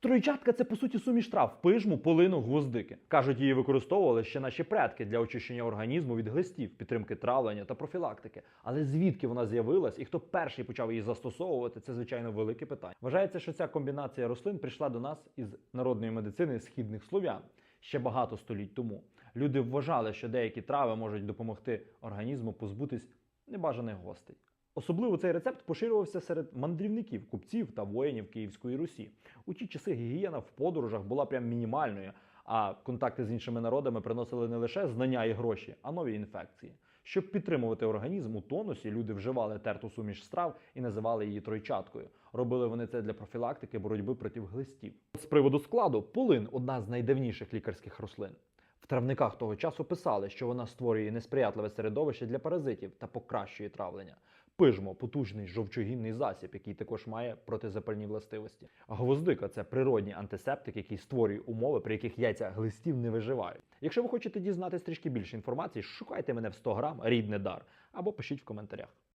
Тройчатка це по суті суміш трав, пижму, полину, гвоздики. Кажуть, її використовували ще наші предки для очищення організму від глистів, підтримки травлення та профілактики. Але звідки вона з'явилась і хто перший почав її застосовувати, це звичайно велике питання. Вважається, що ця комбінація рослин прийшла до нас із народної медицини східних слов'ян ще багато століть тому. Люди вважали, що деякі трави можуть допомогти організму позбутись небажаних гостей. Особливо цей рецепт поширювався серед мандрівників, купців та воїнів Київської Русі. У ті часи гігієна в подорожах була прям мінімальною, а контакти з іншими народами приносили не лише знання і гроші, а нові інфекції. Щоб підтримувати організм у тонусі, люди вживали терту суміш страв і називали її тройчаткою. Робили вони це для профілактики боротьби проти глистів. З приводу складу, полин одна з найдавніших лікарських рослин. В травниках того часу писали, що вона створює несприятливе середовище для паразитів та покращує травлення. Пижмо потужний жовчогінний засіб, який також має протизапальні властивості. Гвоздика це природній антисептик, який створює умови, при яких яйця глистів не виживають. Якщо ви хочете дізнатися трішки більше інформації, шукайте мене в 100 грам рідне дар або пишіть в коментарях.